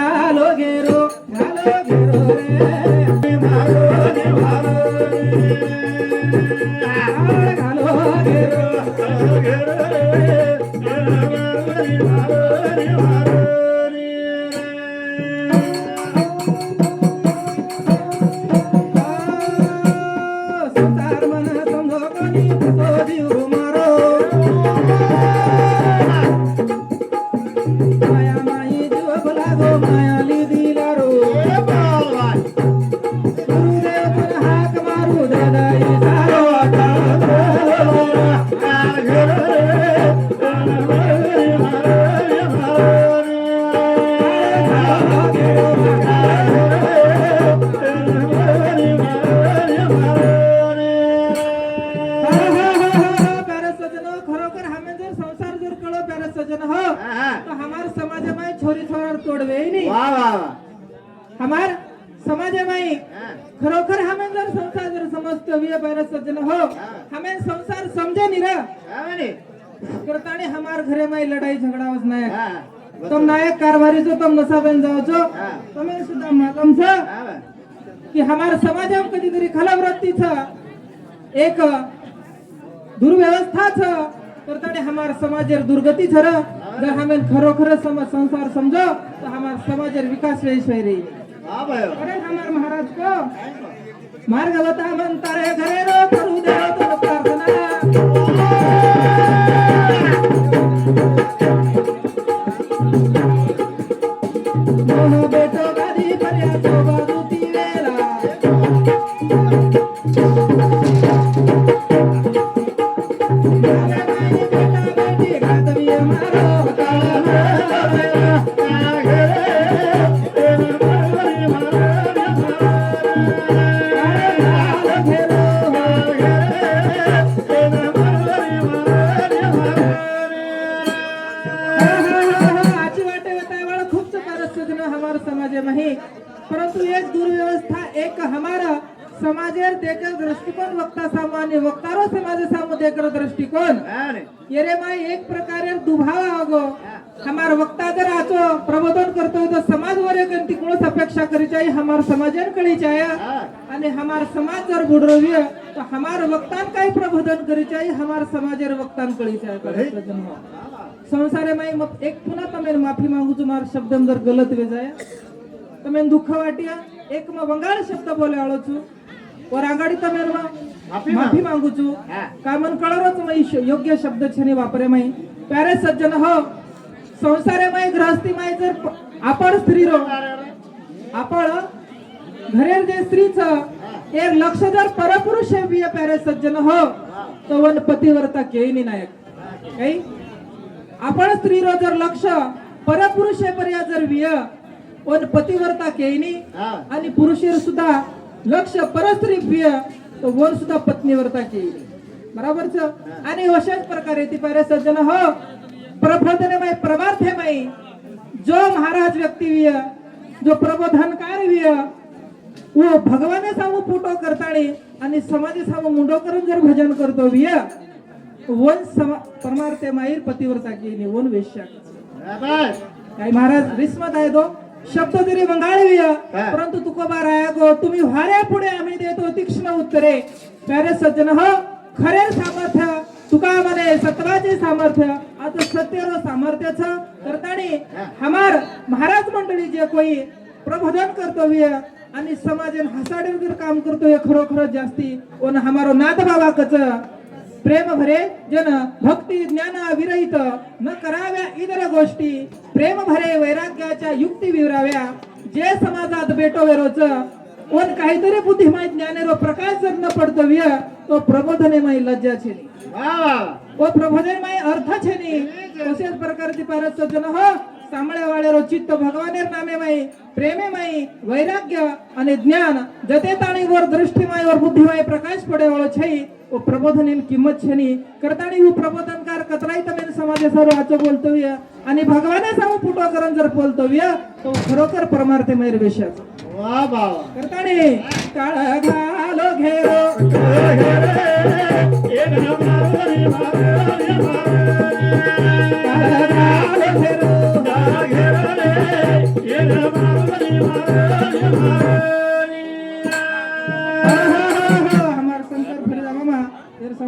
घालो I'm not Okay. समाज में खरोखर हमें जर संसार जर समजतो भी प्यारे सजन हो. हमें संसार समझे नहीं रे. करताने हमार घरे में लड़ाई झगड़ा होत नाही तुम नायक कारभारी जो तुम नसा बन जाओ छो तुम्ही सुद्धा मालूम छ की हमार समाजात कधीतरी खलावृत्तीच एक दुर्व्यवस्था छ. तर ताणे हमार समाजेर दुर्गती छ जर हमें खरोखर संसार समझो तो हमार समाजेर विकास रही. हमार महाराज को मार्ग बता म्हणता रे घरे रो करू दे प्रार्थना. बेटो गादी पर्या वेला सर्व समाज सामुदाय दृष्टिकोन. येरे माय एक प्रकारे दुभावा आगो. हमार वक्ता जर आचो प्रबोधन करतो तो समाज वर तिकडूच अपेक्षा करी चाहिए हमार समाजन कळी चाहिए आणि हमार समाज जर बुडरवी तो हमार वक्तान काय प्रबोधन करी चाहिए हमार समाजर वक्तान कळी चाहिए संसारे माई एक पुन्हा तमेर माफी मागू तुम्हार शब्द जर गलत वे जाय तमेन दुःख वाटिया एक मग वंगाळ शब्द बोले आळो छू और आगाडी तमेर मा माफी मागूचू. काय म्हण कळवच मय योग्य शब्द छने वापरे माई. प्यारे सज्जन हो. संसारे माय जर आपण स्त्री रो आपण घरेर जे स्त्रीच एक लक्ष जर परपुरुष हे प्यारे सज्जन हो. तो वन पतिव्रता केईनी नायक. काही आपण स्त्री रो जर लक्ष परपुरुष हे पर्या जर विय वन पतिव्रता केईनी. आणि पुरुषेर सुद्धा लक्ष परस्त्री प्रिय तो वन सुद्धा पत्नीव्रता केयनी बराबर छ आणि अशाच प्रकारे ती पारे सज्जन हो प्रबोधने माई परमार्थे माई जो महाराज व्यक्ती विय जो प्रबोधनकार विय वो भगवाने सामू फोटो करताणी आणि समाजे सामू मुंडो करून जर भजन करतो विय वन समा परमार्थे माईल पतिव्रता केली वन वेश्या. काय महाराज रिस्मत आहे तो? शब्द तरी मंगाळवी परंतु तुकोबा राया गो तुम्ही व्हाऱ्या पुढे आम्ही देतो तीक्ष्ण उत्तरे. प्यारे सज्जन हो खरे सामर्थ्य तुका म्हणे सत्वाचे सामर्थ्य आता सत्यर सामर्थ्यच करतानी हमार महाराज मंडळी जे कोई प्रबोधन कर्तव्य आणि समाजन हसाडे जर काम करतोय खरोखर जास्ती. ओन हमारो नाथ बाबा कच प्रेम भरे जन भक्ती ज्ञान विरहित न कराव्या इतर गोष्टी प्रेम भरे वैराग्याच्या युक्ती विवराव्या जे समाजात बेटो वेरोच कोण काहीतरी बुद्धिमाय ज्ञानेरो प्रकाश न पडतो व्यय तो प्रबोधने माई लज्जा छेनी व प्रबोधने माई अर्थ छेनी तसेच प्रकारची पारस जन हो सांबळेवाळेरो चित्त भगवानेर नामे माई प्रेमे माई वैराग्य आणि ज्ञान जते ताणी वर दृष्टीमाय वर बुद्धिमाय प्रकाश पडे वळ छई प्रबोधनील किंमत क्षणी करताना ही प्रबोधनकार कचराईत मेन समाजे सर्व आच बोलतोय आणि भगवाने सांगू पुटोकरण जर बोलतोय तो खरोखर परमार्थ मैरवेशाच वा बा करताना काळ घालो घेरो। घेरो।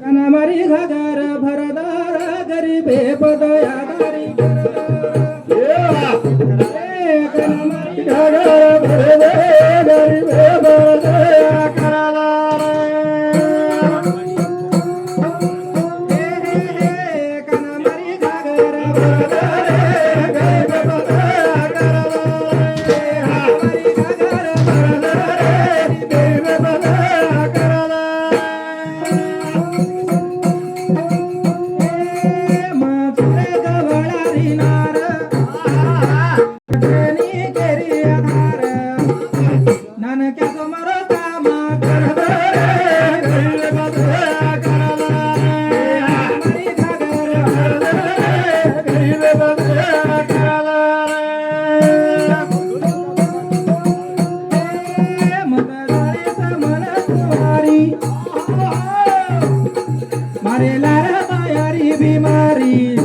కనమరి గగర భర Maria.